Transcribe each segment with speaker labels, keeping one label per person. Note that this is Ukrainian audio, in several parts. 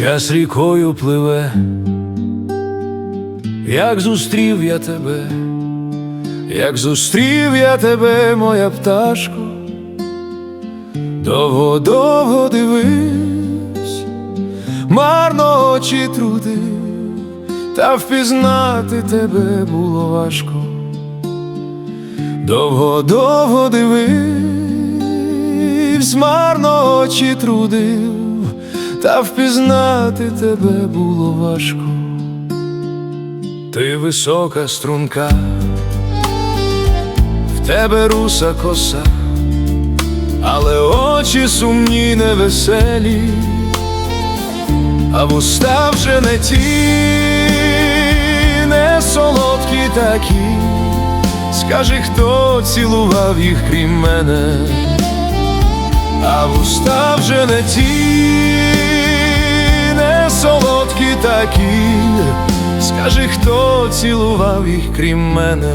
Speaker 1: Час рікою пливе, як зустрів я тебе, як зустрів я тебе, моя пташко, довго довго дивись, марно очі трудив, та впізнати тебе було важко. Довго довго дивився, марно очі трудив, та впізнати тебе було важко. Ти висока струнка, в тебе руса коса, але очі сумні невеселі, а вуста вже не ті, не солодкі такі. Скажи, хто цілував їх крім мене, а вуста вже не ті, такі. Скажи, хто цілував їх крім мене.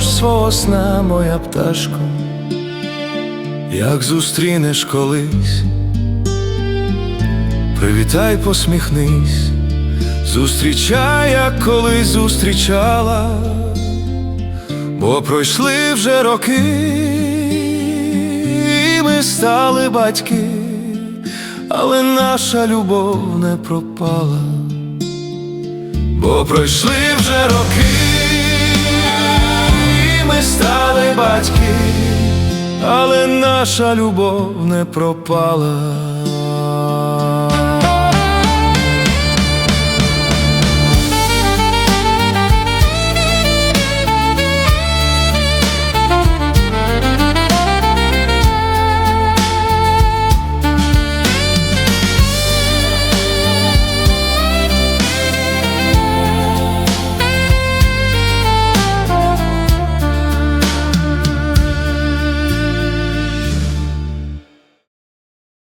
Speaker 1: свого сна, моя пташко. Як зустрінеш колись, привітай, посміхнись, зустрічай, як колись зустрічала, бо пройшли вже роки, і ми стали батьки, але наша любов не пропала, бо пройшли вже роки, стали батьки але наша любов не пропала.